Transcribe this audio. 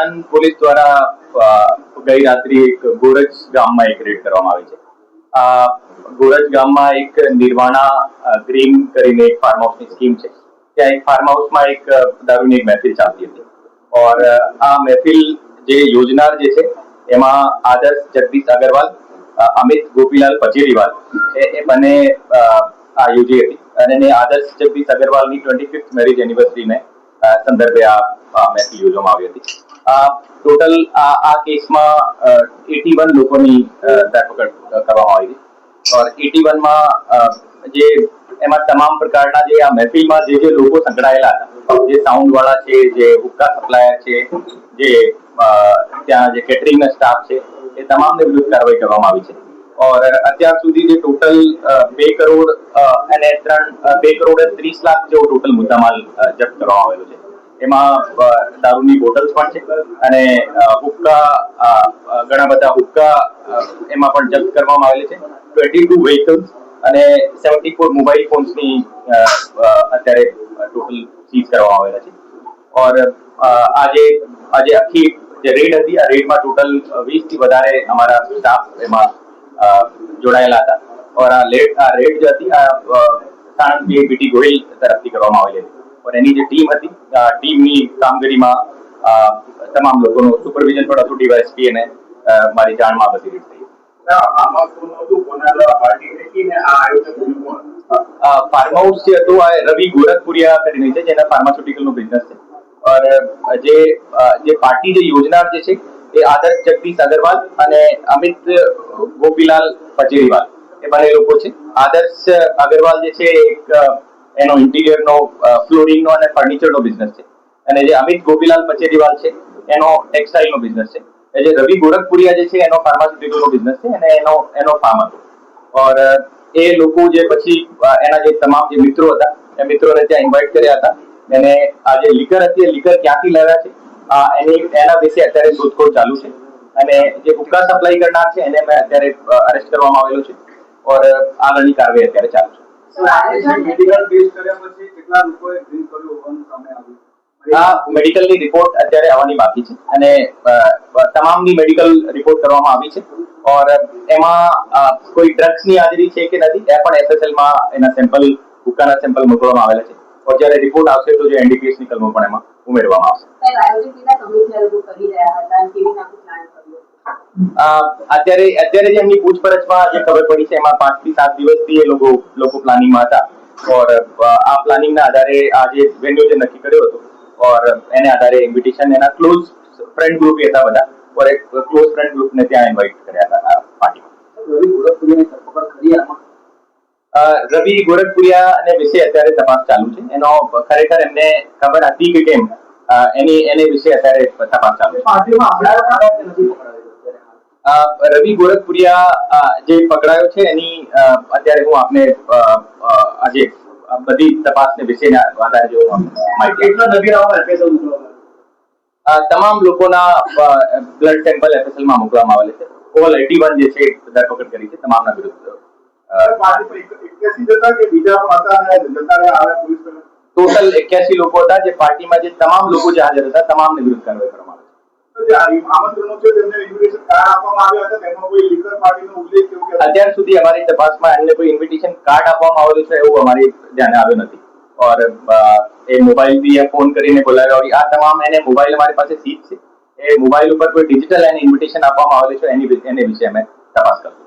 Anand police દ્વારા ગઈ રાત્રે એક ગોરજ ગામમાં એક રેડ કરવામાં આવી છે. ગોરજ ગામમાં એક નિર્વાણા ગ્રીન કરીને એક ફાર્મ હાઉસની સ્કીમ છે. ત્યાં એક ફાર્મ હાઉસમાં એક દારૂની એક મહેફિલ ચાલતી હતી. ઓર આ મહેફિલ જે યોજનાર જે છે, એમાં આદર્શ જગદીશ અગરવાલ અમિત ગોપીલાલ પચેરીવાલ એ બંને આ હતી. અને આદર્શ જગદીશ અગરવાલની ટ્વેન્ટી ફિફ્થ મેરેજ એનિવર્સરીને સંદર્ભે આ મહેફિલ યોજવામાં આવી હતી. ટોટલ આ કેસમાં એટી વન લોકોની ધરપકડ કરવામાં આવી હતી ઓર એટી વનમાં જે એમાં તમામ પ્રકારના જે આ મહેફિલમાં જે જે લોકો સંકળાયેલા હતા, જે સાઉન્ડ વાળા છે, જે હુક્કા સપ્લાયર છે, જે ત્યાં જે કેટરિંગ સ્ટાફ છે, એ તમામને વિરુદ્ધ કાર્યવાહી કરવામાં આવી છે. ઓર અત્યાર સુધી જે ટોટલ બે કરોડ અને ત્રણ બે કરોડ ત્રીસ લાખ જેવો ટોટલ મુદ્દામાલ જપ્ત કરવામાં આવેલો છે. એમાં દારૂની બોટલ્સ પણ છે અને હુક્કા ઘણા બધા હુક્કા એમાં પણ જપ્ત કરવામાં આવેલી છે. ટ્વેન્ટી ટુ વ્હીકલ્સ અને સેવન્ટી ફોર મોબાઈલ ફોન્સની અત્યારે ટોટલ સીઝ કરવામાં આવેલા છે. ઓર આજે આજે આખી જે રેડ હતી, આ રેડમાં ટોટલ વીસથી વધારે અમારા સ્ટાફ એમાં જોડાયેલા હતા. ઓર આ લેટ આ રેડ જે હતી, આ સાણંદ બીટી ગોહિલ તરફથી કરવામાં આવેલી હતી. ઓર એની જે ટીમ હતી ટીમની કામગીરીમાં તમામ લોકોનું સુપરવિઝન પણ હતું ડીવાયએસપી અને મારી જાણમાં બધી રીત. ફાર્મ હાઉસ જે હતું આ રવિ ગોરખપુરિયા કરીને છે જેના ફાર્માસ્યુટિકલ નો બિઝનેસ છે. જે અ, જે પાર્ટી જે યોજનાર જે છે એ આદર્શ જગદીશ અગરવાલ અને અમિત ગોપીલાલ પચેરીવાલ એ બંને લોકો છે. આદર્શ અગરવાલ જે છે એક એનો ઇન્ટિરિયર નો ફ્લોરિંગ નો અને ફર્નિચર નો બિઝનેસ છે. અને જે અમિત ગોપીલાલ પચેરીવાલ છે, એનો ટેક્સટાઇલ નો બિઝનેસ છે. એ જે રવિ ગોરખપુરિયા જે છે, એનો ફાર્માસ્યુટિકલ નો બિઝનેસ છે અને એનો એનો ફાર્મ હતો. ઓર, એ લોકો જે પછી એના જે તમામ જે મિત્રો હતા, એ મિત્રોને ત્યાં ઇન્વાઇટ કર્યા હતા. એને આ જે લીકર હતી, એ લીકર ક્યાંથી લાવ્યા છે? એની, એના વિશે અત્યારે શોધખોળ ચાલુ છે. અને જે હુક્કા સપ્લાય કરનાર છે, એને મેં અત્યારે અરેસ્ટ કરવામાં આવેલો છે. ઓર, આગળની કાર્યવાહી અત્યારે ચાલુ છે. મેડિકલ ટેસ્ટ કર્યા પછી કેટલા લોકોએ ડ્રિંક કર્યું હોવાનું સામે આવ્યું? આ મેડિકલની રિપોર્ટ અત્યારે આવવાની બાકી છે અને તમામની મેડિકલ રિપોર્ટ કરવામાં આવી છે. ઓર એમાં કોઈ ડ્રગ્સની હાજરી છે કે નથી એ પણ એસએસએલમાં એના સેમ્પલ ભૂકાના સેમ્પલ મોકલવામાં આવેલા છે. ઓર જ્યારે રિપોર્ટ આવશે તો જે એનડીપીએસની કલમો પણ એમાં ઉમેરવામાં આવશે. અને અત્યારે અત્યારે જે એમની પૂછપરછમાં જે ખબર પડી છે એમાં પાંચથી સાત દિવસથી એ લોકો લોકો પ્લાનિંગમાં હતા. ઓર આ પ્લાનિંગના આધારે આ જે વેન્યુ જે નક્કી કર્યો હતો ઓર એને આધારે ઇન્વિટેશન એના ક્લોઝ ફ્રેન્ડ ગ્રુપ હતા બધા ઓર એક ક્લોઝ ફ્રેન્ડ ગ્રુપને ત્યાં ઇન્વાઇટ કર્યા હતા આ પાર્ટીમાં રવિ ગોરખપુરિયા ને વિશે અત્યારે તપાસ ચાલુ છે. એનો ખરેખર એમને ખબર હતી કે કેમ? એની એને વિશે અત્યારે તપાસ ચાલુ છે. રવિ ગોરખપુરિયા જે પકડાયો છે એની અત્યારે હું આપને આજે બધી તપાસને આધારે જો અ, તમામ લોકોના બ્લડ સેમ્પલ એફએસએલમાં મોકલવામાં આવેલ છે. ઓલ એટી વન જે છે ધરપકડ કરી છે તમામના વિરુદ્ધ. ટોટલ એક્યાસી લોકો હતા જે પાર્ટીમાં જે તમામ લોકો જે હાજર હતા તમામને વિરુદ્ધ કાર્યવાહી કરવામાં અત્યાર સુધી અમારી તપાસમાં એમને કોઈ ઇન્વિટેશન કાર્ડ આપવામાં આવેલું છે એવું અમારી ધ્યાને આવ્યું નથી. ઓર એ મોબાઈલથી ફોન કરીને બોલાવ્યા આ તમામ એને મોબાઈલ અમારી પાસે સીટ છે. એ મોબાઈલ ઉપર કોઈ ડિજિટલ એને ઇન્વિટેશન આપવામાં આવેલું છે એની એને વિશે અમે તપાસ કરશું.